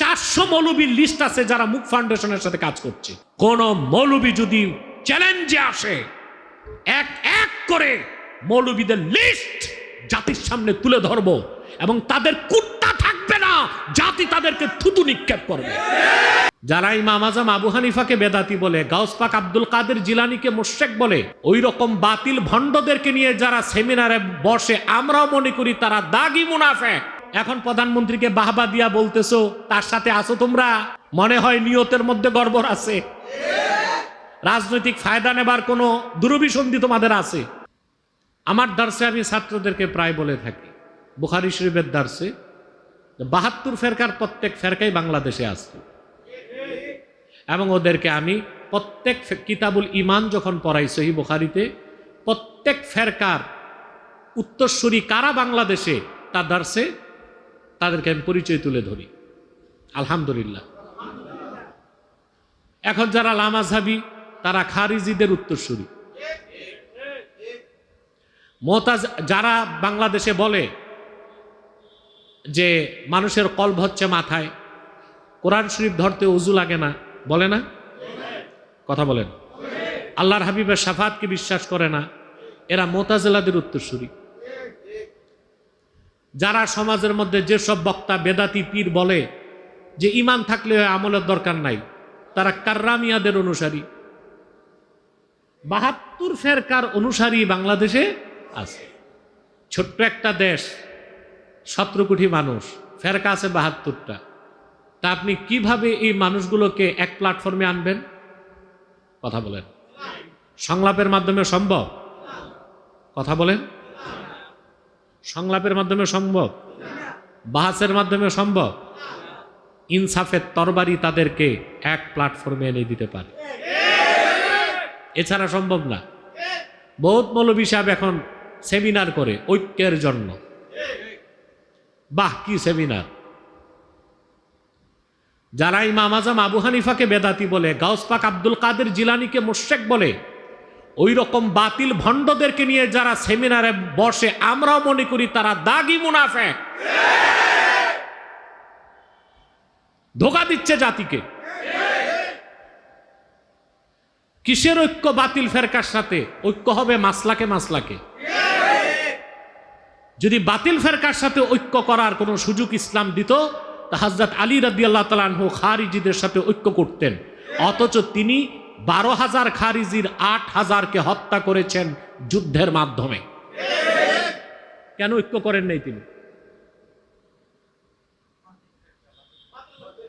চারশো মৌলবীর লিস্ট আছে যারা মুখ ফাউন্ডেশনের সাথে কাজ করছে। কোন মৌলবী যদি চ্যালেঞ্জে আসে, এক এক করে মৌলবীদের লিস্ট জাতির সামনে তুলে ধরবো এবং তাদের কুত্তা থাকবে না, জাতি তাদেরকে থুতু নিক্ষেপ করবে। যারা ইমাম আজম আবু হানিফাকে বেদাতি বলে গাউসপাক আব্দুল কাদের জিলানিকে মোশেক বলে ওই রকম বাতিল ভণ্ডদেরকে নিয়ে যারা সেমিনারে বসে, আমরাও মনে করি তারা দাগি মুনাফে এখন প্রধানমন্ত্রীকে বাহবা দিয়া বলতেছো, তার সাথে আছো তোমরা? মনে হয় নিয়তের মধ্যে গড়বড় আছে। রাজনৈতিক ফায়দা নেবার কোনো দুরভিসন্ধি তোমাদের আছে? আমার দার্সে আমি ছাত্রদেরকে প্রায় বলে থাকি, বুখারি শরীফের দার্সে বাহাত্তর ফেরকার প্রত্যেক ফেরকাই বাংলাদেশে আসছে এবং ওদেরকে আমি প্রত্যেক কিতাবুল ইমান যখন পড়াই সহি বুখারিতে, প্রত্যেক ফেরকার উত্তরসূরি কারা বাংলাদেশে, তার দার্সে তাদেরকে আমি পরিচয় তুলে ধরি। আলহামদুলিল্লাহ। এখন যারা লামাঝাবি, তারা খারিজিদের উত্তরসূরি। মোতাজ, যারা বাংলাদেশে বলে যে মানুষের কল্ব হচ্ছে মাথায়, কোরআন শরীফ ধরতে উজু লাগে না, বলে না? কথা বলেন। আল্লাহর হাবিবের সাফাতকে বিশ্বাস করে না, এরা মোতাজেলাদের উত্তরসূরি। যারা সমাজের মধ্যে যেসব বক্তা, বেদাতি, পীর বলে যে ইমান থাকলে আমলের দরকার নাই, তারা কার্রামিয়াদের অনুসারী। বাহাত্তর ফেরকার অনুসারী বাংলাদেশে আছে। ছোট্ট একটা দেশ, সতেরো কোটি মানুষ, ফেরকা আছে বাহাত্তরটা। তা আপনি কীভাবে এই মানুষগুলোকে এক প্ল্যাটফর্মে আনবেন? কথা বলেন। সংলাপের মাধ্যমে সম্ভব? কথা বলেন। সংলাপের মাধ্যমে সম্ভব? বাহাসের মাধ্যমে সম্ভব? ইনসাফের তরবারি তাদেরকে এক প্ল্যাটফর্মে এনে দিতে পারে। এছাড়া সম্ভব না। বহুত মৌলবী সাহেব এখন সেমিনার করে ঐক্যের জন্য। বাহ, কি সেমিনার! যারা ইমাম আজম আবু হানিফাকে বেদাতি বলে গাউসপাক আব্দুল কাদের জিলানিকে মোশেক বলে ওই রকম বাতিল ভণ্ডদেরকে নিয়ে যারা সেমিনারে বসে, আমরাও মনে করি তারা দাগি মুনাফে। ধোকা দিচ্ছে জাতিকে। কিসের ঐক্য বাতিল ফেরকার সাথে? ঐক্য হবে মাসলাকে মাসলাকে। যদি বাতিল ফেরকার সাথে ঐক্য করার কোনো সুযোগ ইসলাম দিত, তা হাজরত আলী রাদি আল্লাহ তালাহু খারিজিদের সাথে ঐক্য করতেন। অথচ তিনি বারো হাজার খারিজির আট হাজারকে হত্যা করেছেন যুদ্ধের মাধ্যমে। কেন ঐক্য করেন নাই তিনি?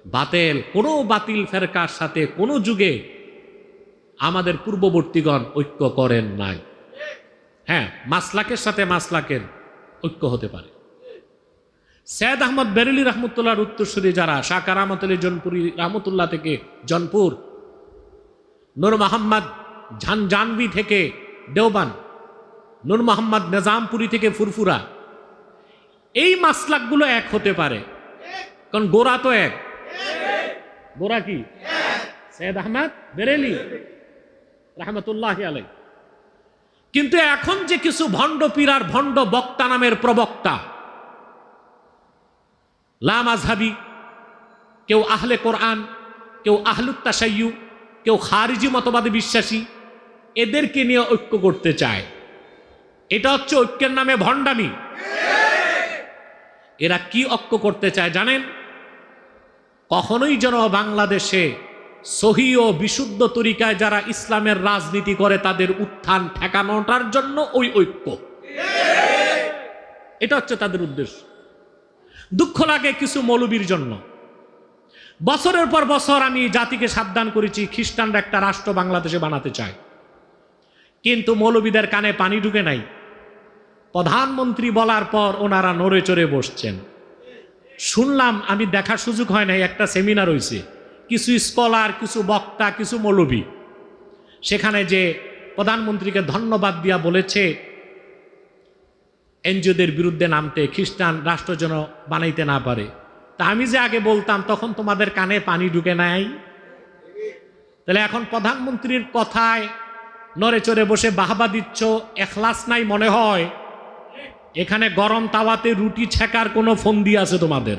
বাতেল, কোনো বাতিল ফেরকার সাথে কোনো যুগে আমাদের পূর্ববর্তীগণ ঐক্য করেন নাই। হ্যাঁ মাসলাকের সাথে মাসলাকের ঐক্য হতে পারে। সৈয়দ আহমদ বেরেলি রহমতুল্লাহর উত্তরসূরি যারা কারামত আলী জনপুরি রহমতুল্লাহ থেকে জনপুর নূর মোহাম্মদ ঝানজানবি থেকে দেওবান নূর মোহাম্মদ নিজামপুরি থেকে ফুরফুরা। এই মাসলাকগুলো এক হতে পারে। কারণ গোরা তো এক? গোরা কি? সৈয়দ আহমদ বেরেলি, রহমতুল্লাহ আলাই কিন্তু এখন যে কিছু ভণ্ড পীরার ভণ্ড বক্তা নামের প্রবক্তা লামাজহাবি কেউ আহলে কোরআন, কেউ আহলুত্তাসাইয়ু কেউ খারিজি মতবাদে বিশ্বাসী, এদেরকে নিয়ে ঐক্য করতে চায়। এটা হচ্ছে ঐক্যের নামে ভণ্ডামি। এরা কি ঐক্য করতে চায় জানেন? কখনোই যেন বাংলাদেশে সহি ও বিশুদ্ধ তরিকায় যারা ইসলামের রাজনীতি করে, তাদের উত্থান ঠেকানোটার জন্য ওই ঐক্য। এটা হচ্ছে তাদের উদ্দেশ্য। দুঃখ লাগে কিছু মৌলবীর জন্য। বছরের পর বছর আমি জাতিকে সাবধান করেছি, খ্রিস্টানরা একটা রাষ্ট্র বাংলাদেশে বানাতে চায়। কিন্তু মৌলবীদের কানে পানি ঢুকে নাই। প্রধানমন্ত্রী বলার পর ওনারা নড়ে চড়ে বসছেন। শুনলাম, আমি দেখার সুযোগ হয় নাই, একটা সেমিনার হয়েছে কিছু স্কলার, কিছু বক্তা, কিছু মৌলবী। সেখানে যে প্রধানমন্ত্রীকে ধন্যবাদ দিয়া বলেছে, এনজিওদের বিরুদ্ধে নামতে খ্রিস্টান রাষ্ট্র যেন বানাইতে না পারে। তা আমি যে আগে বলতাম, তখন তোমাদের কানে পানি ঢুকে নাই। তাহলে এখন প্রধানমন্ত্রীর কথায় নড়ে চড়ে বসে বাহবা দিচ্ছ, এখলাস নাই মনে হয়? এখানে গরম তাওয়াতে রুটি ছেকার কোনো ফন্দি আছে তোমাদের?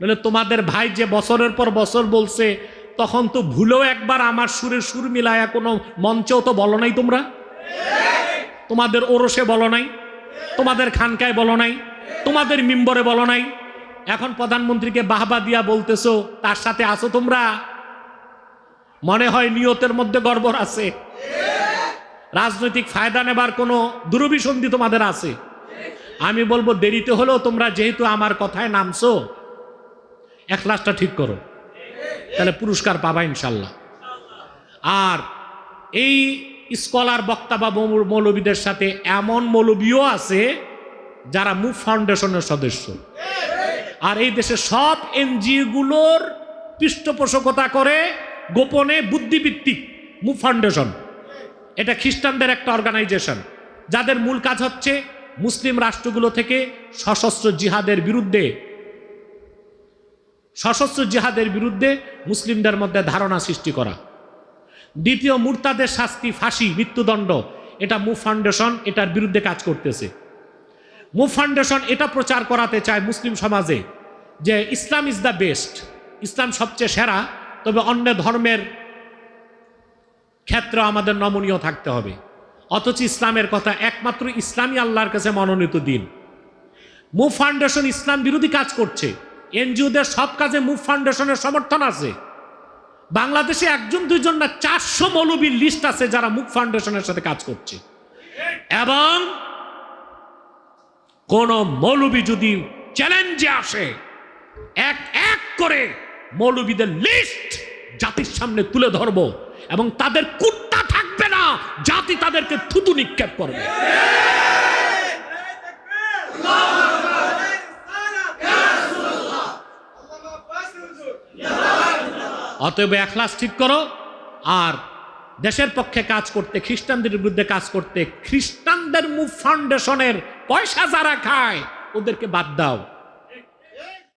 নাহলে তোমাদের ভাই যে বছরের পর বছর বলছে, তখন তো ভুলেও একবার আমার সুরে সুর মিলায়া কোনো মঞ্চেও তো বলো নাই তোমরা? তোমাদের ওরসে বলো নাই? তোমাদের খানকায় বলো নাই? তোমাদের মিম্বরে বলো নাই? এখন প্রধানমন্ত্রীকে বাহবা দিয়া বলতেছো, তার সাথে আসো তোমরা? মনে হয় নিয়তের মধ্যে গড়বড় আছে। রাজনৈতিক ফায়দা নেবার কোনো দুরভিসন্ধি তোমাদের আছে। আমি বলব, দেরিতে হলেও তোমরা যেহেতু আমার কথায় নামছো, এক লাখটা ঠিক করো। তাহলে পুরস্কার পাবা ইনশাল্লাহ। আর এই স্কলার বক্তা বা মৌলবীদের সাথে এমন মৌলবীও আছে যারা মুভ ফাউন্ডেশনের সদস্য। আর এই দেশে সব এনজিওগুলোর পৃষ্ঠপোষকতা করে গোপনে বুদ্ধিভিত্তিক মুভ ফাউন্ডেশন। এটা খ্রিস্টানদের একটা অর্গানাইজেশন। যাদের মূল কাজ হচ্ছে মুসলিম রাষ্ট্রগুলো থেকে সশস্ত্র জিহাদের বিরুদ্ধে, সশস্ত্র জিহাদের বিরুদ্ধে মুসলিমদের মধ্যে ধারণা সৃষ্টি করা। দ্বিতীয় মুরতাদের শাস্তি, ফাঁসি, মৃত্যুদণ্ড, এটা মুভ ফাউন্ডেশন এটার বিরুদ্ধে কাজ করতেছে। মুভ ফাউন্ডেশন এটা প্রচার করাতে চায় মুসলিম সমাজে যে ইসলাম ইজ দ্য বেস্ট ইসলাম সবচেয়ে সেরা, তবে অন্য ধর্মের ক্ষেত্র আমাদের নমনীয় থাকতে হবে। অথচ ইসলামের কথা একমাত্র ইসলামী আল্লাহর কাছে মনোনীত দিন। মুভ ফাউন্ডেশন ইসলাম বিরোধী কাজ করছে। এনজিওদের সব কাজে মুভ ফাউন্ডেশনের সমর্থন আছে। বাংলাদেশে একজন, দুইজন না চারশো মৌলবীর লিস্ট আছে যারা মুভ ফাউন্ডেশনের সাথে কাজ করছে। এবং কোন মৌলবী যদি চ্যালেঞ্জে আসে, এক এক করে মৌলবীদের লিস্ট জাতির সামনে তুলে ধরব এবং তাদের কুত্তা থাকবে না, জাতি তাদেরকে থুতু নিক্ষেপ করবে। অতএব এখলাস ঠিক করো, আর দেশের পক্ষে কাজ করতে, খ্রিস্টানদের বিরুদ্ধে কাজ করতে, খ্রিস্টানদের মুভ ফাউন্ডেশনের পয়সা যারা খায় ওদেরকে বাদ দাও।